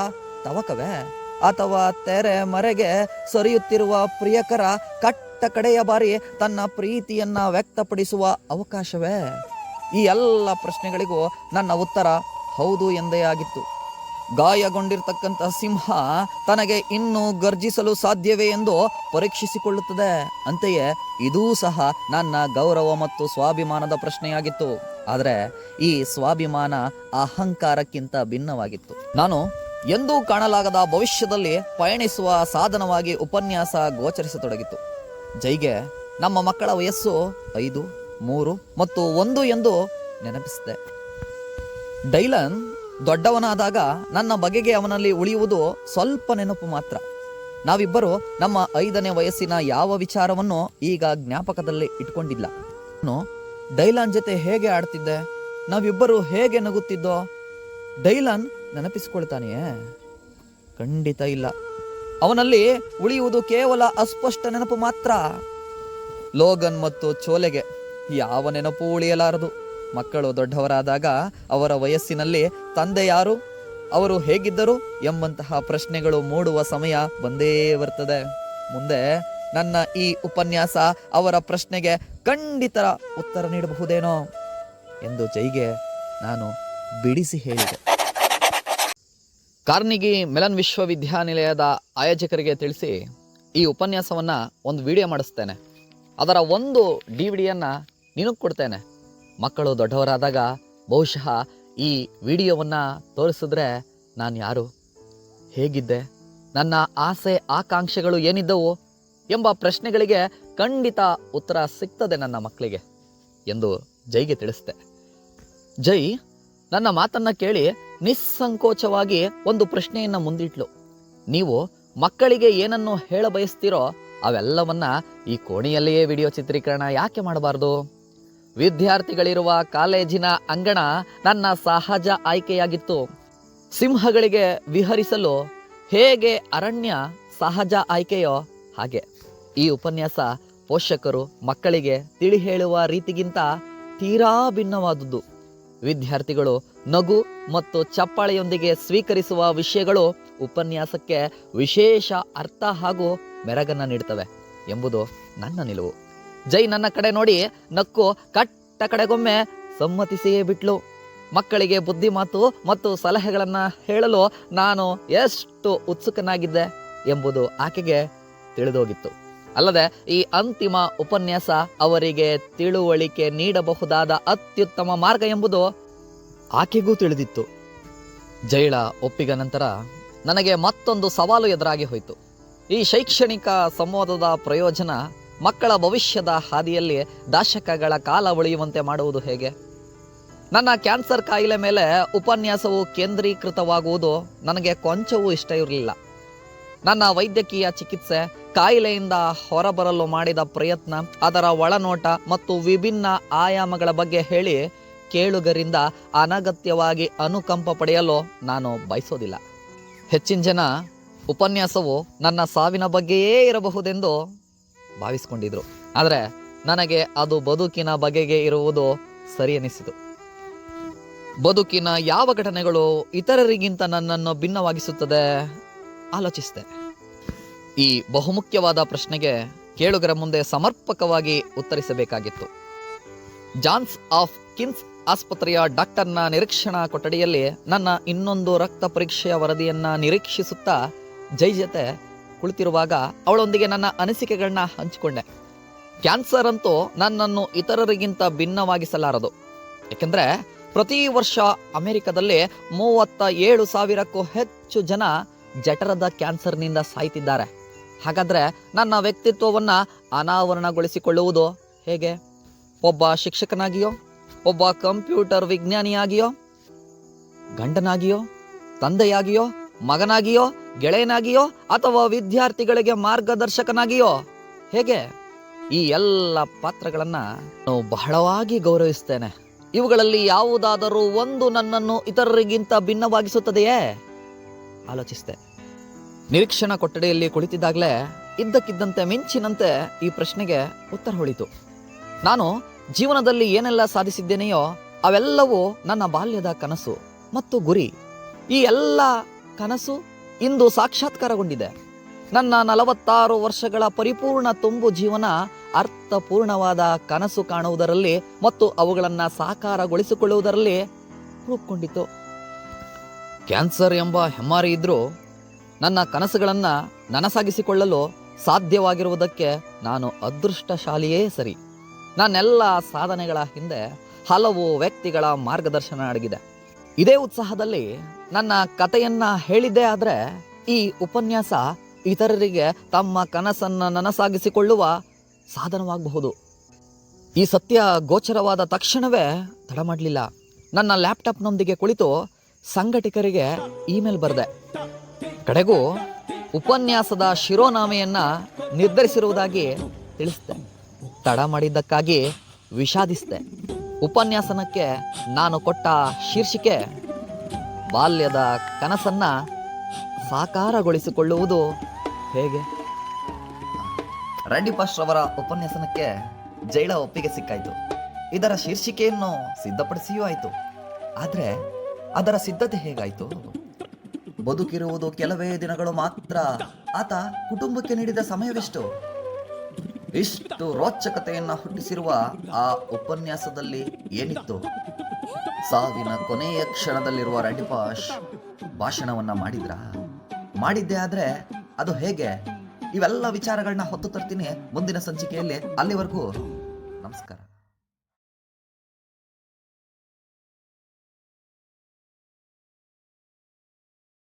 ತವಕವೇ? ಅಥವಾ ತೆರೆ ಮರೆಗೆ ಸರಿಯುತ್ತಿರುವ ಪ್ರಿಯಕರ ಕಟ್ಟ ಕಡೆಯ ಬಾರಿ ತನ್ನ ಪ್ರೀತಿಯನ್ನ ವ್ಯಕ್ತಪಡಿಸುವ ಅವಕಾಶವೇ? ಈ ಎಲ್ಲ ಪ್ರಶ್ನೆಗಳಿಗೂ ನನ್ನ ಉತ್ತರ ಹೌದು ಎಂದೇ ಆಗಿತ್ತು. ಗಾಯಗೊಂಡಿರ್ತಕ್ಕಂಥ ಸಿಂಹ ತನಗೆ ಇನ್ನೂ ಗರ್ಜಿಸಲು ಸಾಧ್ಯವೇ ಎಂದು ಪರೀಕ್ಷಿಸಿಕೊಳ್ಳುತ್ತದೆ. ಅಂತೆಯೇ ಇದೂ ಸಹ ನನ್ನ ಗೌರವ ಮತ್ತು ಸ್ವಾಭಿಮಾನದ ಪ್ರಶ್ನೆಯಾಗಿತ್ತು. ಆದರೆ ಈ ಸ್ವಾಭಿಮಾನ ಅಹಂಕಾರಕ್ಕಿಂತ ಭಿನ್ನವಾಗಿತ್ತು. ನಾನು ಎಂದೂ ಕಾಣಲಾಗದ ಭವಿಷ್ಯದಲ್ಲಿ ಪಯಣಿಸುವ ಸಾಧನವಾಗಿ ಉಪನ್ಯಾಸ ಗೋಚರಿಸತೊಡಗಿತು ಜೈಗೆ ನಮ್ಮ ಮಕ್ಕಳ ವಯಸ್ಸು ಐದು, ಮೂರು ಮತ್ತು ಒಂದು ಎಂದು ನೆನಪಿಸಿದೆ. ಡೈಲನ್ ದೊಡ್ಡವನಾದಾಗ ನನ್ನ ಬಗೆಗೆ ಅವನಲ್ಲಿ ಉಳಿಯುವುದು ಸ್ವಲ್ಪ ನೆನಪು ಮಾತ್ರ. ನಾವಿಬ್ಬರು ನಮ್ಮ ಐದನೇ ವಯಸ್ಸಿನ ಯಾವ ವಿಚಾರವನ್ನು ಈಗ ಜ್ಞಾಪಕದಲ್ಲಿ ಇಟ್ಕೊಂಡಿಲ್ಲ. ಡೈಲಾನ್ ಜೊತೆ ಹೇಗೆ ಆಡ್ತಿದ್ದೆ, ನಾವಿಬ್ಬರು ಹೇಗೆ ನಗುತ್ತಿದ್ದೋ, ಡೈಲಾನ್ ನೆನಪಿಸಿಕೊಳ್ತಾನೆಯೇ? ಖಂಡಿತ ಇಲ್ಲ. ಅವನಲ್ಲಿ ಉಳಿಯುವುದು ಕೇವಲ ಅಸ್ಪಷ್ಟ ನೆನಪು ಮಾತ್ರ. ಲೋಗನ್ ಮತ್ತು ಚೋಲೆಗೆ ಯಾವ ನೆನಪು ಉಳಿಯಲಾರದು. ಮಕ್ಕಳು ದೊಡ್ಡವರಾದಾಗ ಅವರ ವಯಸ್ಸಿನಲ್ಲಿ ತಂದೆ ಯಾರು, ಅವರು ಹೇಗಿದ್ದರು ಎಂಬಂತಹ ಪ್ರಶ್ನೆಗಳು ಮೂಡುವ ಸಮಯ ಬಂದೇ ಬರ್ತದೆ. ಮುಂದೆ ನನ್ನ ಈ ಉಪನ್ಯಾಸ ಅವರ ಪ್ರಶ್ನೆಗೆ ಖಂಡಿತ ಉತ್ತರ ನೀಡಬಹುದೇನೋ ಎಂದು ಜೈಗೆ ನಾನು ಬಿಡಿಸಿ ಹೇಳಿದೆ. ಕಾರ್ನಿಗಿ ಮೆಲನ್ ವಿಶ್ವವಿದ್ಯಾನಿಲಯದ ಆಯೋಜಕರಿಗೆ ತಿಳಿಸಿ ಈ ಉಪನ್ಯಾಸವನ್ನ ಒಂದು ವಿಡಿಯೋ ಮಾಡಿಸ್ತೇನೆ. ಅದರ ಒಂದು ಡಿ ವಿಡಿಯನ್ನು ನಿನಗೆ ಕೊಡ್ತೇನೆ. ಮಕ್ಕಳು ದೊಡ್ಡವರಾದಾಗ ಬಹುಶಃ ಈ ವಿಡಿಯೋವನ್ನು ತೋರಿಸಿದ್ರೆ ನಾನು ಯಾರು? ಹೇಗಿದ್ದೆ? ನನ್ನ ಆಸೆ ಆಕಾಂಕ್ಷೆಗಳು ಏನಿದ್ದವು ಎಂಬ ಪ್ರಶ್ನೆಗಳಿಗೆ ಖಂಡಿತ ಉತ್ತರ ಸಿಗ್ತದೆ ನನ್ನ ಮಕ್ಕಳಿಗೆ ಎಂದು ಜೈಗೆ ತಿಳಿಸಿದೆ. ಜೈ ನನ್ನ ಮಾತನ್ನ ಕೇಳಿ ನಿಸ್ಸಂಕೋಚವಾಗಿ ಒಂದು ಪ್ರಶ್ನೆಯನ್ನ ಮುಂದಿಟ್ಲು. ನೀವು ಮಕ್ಕಳಿಗೆ ಏನನ್ನು ಹೇಳ ಬಯಸ್ತೀರೋ ಅವೆಲ್ಲವನ್ನ ಈ ಕೋಣೆಯಲ್ಲಿಯೇ ವಿಡಿಯೋ ಚಿತ್ರೀಕರಣ ಯಾಕೆ ಮಾಡಬಾರ್ದು? ವಿದ್ಯಾರ್ಥಿಗಳಿರುವ ಕಾಲೇಜಿನ ಅಂಗಣ ನನ್ನ ಸಹಜ ಆಯ್ಕೆಯಾಗಿತ್ತು. ಸಿಂಹಗಳಿಗೆ ವಿಹರಿಸಲು ಹೇಗೆ ಅರಣ್ಯ ಸಹಜ ಆಯ್ಕೆಯೋ ಹಾಗೆ. ಈ ಉಪನ್ಯಾಸ ಪೋಷಕರು ಮಕ್ಕಳಿಗೆ ತಿಳಿ ಹೇಳುವ ರೀತಿಗಿಂತ ತೀರಾ ಭಿನ್ನವಾದುದು ವಿದ್ಯಾರ್ಥಿಗಳು ನಗು ಮತ್ತು ಚಪ್ಪಾಳೆಯೊಂದಿಗೆ ಸ್ವೀಕರಿಸುವ ವಿಷಯಗಳು ಉಪನ್ಯಾಸಕ್ಕೆ ವಿಶೇಷ ಅರ್ಥ ಹಾಗೂ ಮೆರಗನ್ನು ನೀಡುತ್ತವೆ ಎಂಬುದು ನನ್ನ ನಿಲುವು. ಜೈ ನನ್ನ ಕಡೆ ನೋಡಿ ನಕ್ಕು ಕಟ್ಟ ಕಡೆಗೊಮ್ಮೆ ಸಮ್ಮತಿಸಿಯೇ ಬಿಟ್ಲು. ಮಕ್ಕಳಿಗೆ ಬುದ್ಧಿ ಮಾತು ಮತ್ತು ಸಲಹೆಗಳನ್ನು ಹೇಳಲು ನಾನು ಎಷ್ಟು ಉತ್ಸುಕನಾಗಿದ್ದೆ ಎಂಬುದು ಆಕೆಗೆ ತಿಳಿದೋಗಿತ್ತು. ಅಲ್ಲದೆ ಈ ಅಂತಿಮ ಉಪನ್ಯಾಸ ಅವರಿಗೆ ತಿಳುವಳಿಕೆ ನೀಡಬಹುದಾದ ಅತ್ಯುತ್ತಮ ಮಾರ್ಗ ಎಂಬುದು ಆಕೆಗೂ ತಿಳಿದಿತ್ತು. ಜೈಳ ಒಪ್ಪಿಗ ನಂತರ ನನಗೆ ಮತ್ತೊಂದು ಸವಾಲು ಎದುರಾಗಿ ಹೋಯಿತು. ಈ ಶೈಕ್ಷಣಿಕ ಸಂವಾದದ ಪ್ರಯೋಜನ ಮಕ್ಕಳ ಭವಿಷ್ಯದ ಹಾದಿಯಲ್ಲಿ ದಶಕಗಳ ಕಾಲ ಉಳಿಯುವಂತೆ ಮಾಡುವುದು ಹೇಗೆ? ನನ್ನ ಕ್ಯಾನ್ಸರ್ ಕಾಯಿಲೆ ಮೇಲೆ ಉಪನ್ಯಾಸವು ಕೇಂದ್ರೀಕೃತವಾಗುವುದು ನನಗೆ ಕೊಂಚವೂ ಇಷ್ಟ ಇರಲಿಲ್ಲ. ನನ್ನ ವೈದ್ಯಕೀಯ ಚಿಕಿತ್ಸೆ, ಕಾಯಿಲೆಯಿಂದ ಹೊರಬರಲು ಮಾಡಿದ ಪ್ರಯತ್ನ, ಅದರ ಒಳನೋಟ ಮತ್ತು ವಿಭಿನ್ನ ಆಯಾಮಗಳ ಬಗ್ಗೆ ಹೇಳಿ ಕೇಳುಗರಿಂದ ಅನಗತ್ಯವಾಗಿ ಅನುಕಂಪ ಪಡೆಯಲು ನಾನು ಬಯಸೋದಿಲ್ಲ. ಹೆಚ್ಚಿನ ಜನ ಉಪನ್ಯಾಸವು ನನ್ನ ಸಾವಿನ ಬಗ್ಗೆಯೇ ಇರಬಹುದೆಂದು ಭಾವಿಸ್ಕೊಂಡಿದ್ರು. ಆದರೆ ನನಗೆ ಅದು ಬದುಕಿನ ಬಗೆಗೆ ಇರುವುದು ಸರಿ ಅನಿಸಿತು. ಬದುಕಿನ ಯಾವ ಘಟನೆಗಳು ಇತರರಿಗಿಂತ ನನ್ನನ್ನು ಭಿನ್ನವಾಗಿಸುತ್ತದೆ ಆಲೋಚಿಸಿದೆ. ಈ ಬಹುಮುಖ್ಯವಾದ ಪ್ರಶ್ನೆಗೆ ಕೇಳುಗರ ಮುಂದೆ ಸಮರ್ಪಕವಾಗಿ ಉತ್ತರಿಸಬೇಕಾಗಿತ್ತು. ಜಾನ್ಸ್ ಆಫ್ ಕಿನ್ಸ್ ಆಸ್ಪತ್ರೆಯ ಡಾಕ್ಟರ್ನ ನಿರೀಕ್ಷಣಾ ಕೊಠಡಿಯಲ್ಲಿ ನನ್ನ ಇನ್ನೊಂದು ರಕ್ತ ಪರೀಕ್ಷೆಯ ವರದಿಯನ್ನು ನಿರೀಕ್ಷಿಸುತ್ತಾ ಜೈ ಜೊತೆ ಕುಳಿತಿರುವಾಗ ಅವಳೊಂದಿಗೆ ನನ್ನ ಅನಿಸಿಕೆಗಳನ್ನ ಹಂಚಿಕೊಂಡೆ. ಕ್ಯಾನ್ಸರ್ ಅಂತೂ ನನ್ನನ್ನು ಇತರರಿಗಿಂತ ಭಿನ್ನವಾಗಿಸಲಾರದು. ಏಕೆಂದರೆ ಪ್ರತಿ ವರ್ಷ ಅಮೆರಿಕದಲ್ಲಿ ಮೂವತ್ತ ಏಳು ಸಾವಿರಕ್ಕೂ ಹೆಚ್ಚು ಜನ ಜಠರದ ಕ್ಯಾನ್ಸರ್ನಿಂದ ಸಾಯ್ತಿದ್ದಾರೆ. ಹಾಗಾದ್ರೆ ನನ್ನ ವ್ಯಕ್ತಿತ್ವವನ್ನು ಅನಾವರಣಗೊಳಿಸಿಕೊಳ್ಳುವುದು ಹೇಗೆ? ಒಬ್ಬ ಶಿಕ್ಷಕನಾಗಿಯೋ, ಒಬ್ಬ ಕಂಪ್ಯೂಟರ್ ವಿಜ್ಞಾನಿಯಾಗಿಯೋ, ಗಂಡನಾಗಿಯೋ, ತಂದೆಯಾಗಿಯೋ ಮಗನಾಗಿಯೋ, ಗೆಳೆಯನಾಗಿಯೋ ಅಥವಾ ವಿದ್ಯಾರ್ಥಿಗಳಿಗೆ ಮಾರ್ಗದರ್ಶಕನಾಗಿಯೋ? ಹೇಗೆ? ಈ ಎಲ್ಲ ಪಾತ್ರಗಳನ್ನು ನಾವು ಬಹಳವಾಗಿ ಗೌರವಿಸ್ತೇನೆ ಇವುಗಳಲ್ಲಿ ಯಾವುದಾದರೂ ಒಂದು ನನ್ನನ್ನು ಇತರರಿಗಿಂತ ಭಿನ್ನವಾಗಿಸುತ್ತದೆಯೇ? ಆಲೋಚಿಸಿದೆ. ನಿರೀಕ್ಷಣಾ ಕೊಠಡಿಯಲ್ಲಿ ಕುಳಿತಿದ್ದಾಗಲೇ ಇದ್ದಕ್ಕಿದ್ದಂತೆ ಮಿಂಚಿನಂತೆ ಈ ಪ್ರಶ್ನೆಗೆ ಉತ್ತರ ಹೊಳಿತು. ನಾನು ಜೀವನದಲ್ಲಿ ಏನೆಲ್ಲ ಸಾಧಿಸಿದ್ದೇನೆಯೋ ಅವೆಲ್ಲವೂ ನನ್ನ ಬಾಲ್ಯದ ಕನಸು ಮತ್ತು ಗುರಿ. ಈ ಎಲ್ಲ ಕನಸು ಇಂದು ಸಾಕ್ಷಾತ್ಕಾರಗೊಂಡಿದೆ. ನನ್ನ ನಲವತ್ತಾರು ವರ್ಷಗಳ ಪರಿಪೂರ್ಣ ತುಂಬು ಜೀವನ ಅರ್ಥಪೂರ್ಣವಾದ ಕನಸು ಕಾಣುವುದರಲ್ಲಿ ಮತ್ತು ಅವುಗಳನ್ನು ಸಾಕಾರಗೊಳಿಸಿಕೊಳ್ಳುವುದರಲ್ಲಿ ಹುಡುಕೊಂಡಿತು ಕ್ಯಾನ್ಸರ್ ಎಂಬ ಹೆಮ್ಮಾರಿ ಇದ್ದರೂ ನನ್ನ ಕನಸುಗಳನ್ನು ನನಸಾಗಿಸಿಕೊಳ್ಳಲು ಸಾಧ್ಯವಾಗಿರುವುದಕ್ಕೆ ನಾನು ಅದೃಷ್ಟಶಾಲಿಯೇ ಸರಿ. ನನ್ನೆಲ್ಲ ಸಾಧನೆಗಳ ಹಿಂದೆ ಹಲವು ವ್ಯಕ್ತಿಗಳ ಮಾರ್ಗದರ್ಶನ ಅಡಗಿದೆ. ಇದೇ ಉತ್ಸಾಹದಲ್ಲಿ ನನ್ನ ಕಥೆಯನ್ನ ಹೇಳಿದ್ದೆ ಆದರೆ ಈ ಉಪನ್ಯಾಸ ಇತರರಿಗೆ ತಮ್ಮ ಕನಸನ್ನು ನನಸಾಗಿಸಿಕೊಳ್ಳುವ ಸಾಧನವಾಗಬಹುದು. ಈ ಸತ್ಯ ಗೋಚರವಾದ ತಕ್ಷಣವೇ ತಡ ಮಾಡಲಿಲ್ಲ. ನನ್ನ ಲ್ಯಾಪ್ಟಾಪ್ನೊಂದಿಗೆ ಕುಳಿತು ಸಂಘಟಕರಿಗೆ ಇಮೇಲ್ ಬರೆದೆ. ಕಡೆಗೂ ಉಪನ್ಯಾಸದ ಶಿರೋನಾಮೆಯನ್ನ ನಿರ್ಧರಿಸಿರುವುದಾಗಿ ತಿಳಿಸಿದೆ. ತಡ ಮಾಡಿದ್ದಕ್ಕಾಗಿ ವಿಷಾದಿಸಿದೆ. ಉಪನ್ಯಾಸನಕ್ಕೆ ನಾನು ಕೊಟ್ಟ ಶೀರ್ಷಿಕೆ ಬಾಲ್ಯದ ಕನಸನ್ನ ಸಾಕಾರಗೊಳಿಸಿಕೊಳ್ಳುವುದು ಹೇಗೆ? ರೆಡ್ಡಿ ಪಾಸ್ಟ್ ಅವರ ಉಪನ್ಯಾಸನಕ್ಕೆ ಜೈಳ ಒಪ್ಪಿಗೆ ಸಿಕ್ಕಾಯಿತು. ಇದರ ಶೀರ್ಷಿಕೆಯನ್ನು ಸಿದ್ಧಪಡಿಸಿಯೂ ಆಯಿತು. ಆದರೆ ಅದರ ಸಿದ್ಧತೆ ಹೇಗಾಯಿತು? ಬದುಕಿರುವುದು ಕೆಲವೇ ದಿನಗಳು ಮಾತ್ರ. ಆತ ಕುಟುಂಬಕ್ಕೆ ನೀಡಿದ ಸಮಯವೆಷ್ಟು? ಇಷ್ಟು ರೋಚಕತೆಯನ್ನು ಹುಟ್ಟಿಸಿರುವ ಆ ಉಪನ್ಯಾಸದಲ್ಲಿ ಏನಿತ್ತು? ಸಾವಿನ ಕೊನೆಯ ಕ್ಷಣದಲ್ಲಿರುವ ರಡಿಪಾಶ್ ಭಾಷಣವನ್ನ ಮಾಡಿದ್ರ? ಮಾಡಿದ್ದೆ ಆದ್ರೆ ಅದು ಹೇಗೆ? ಇವೆಲ್ಲ ವಿಚಾರಗಳನ್ನ ಹೊತ್ತು ತರ್ತೀನಿ ಮುಂದಿನ ಸಂಚಿಕೆಯಲ್ಲಿ. ಅಲ್ಲಿವರೆಗೂ ನಮಸ್ಕಾರ.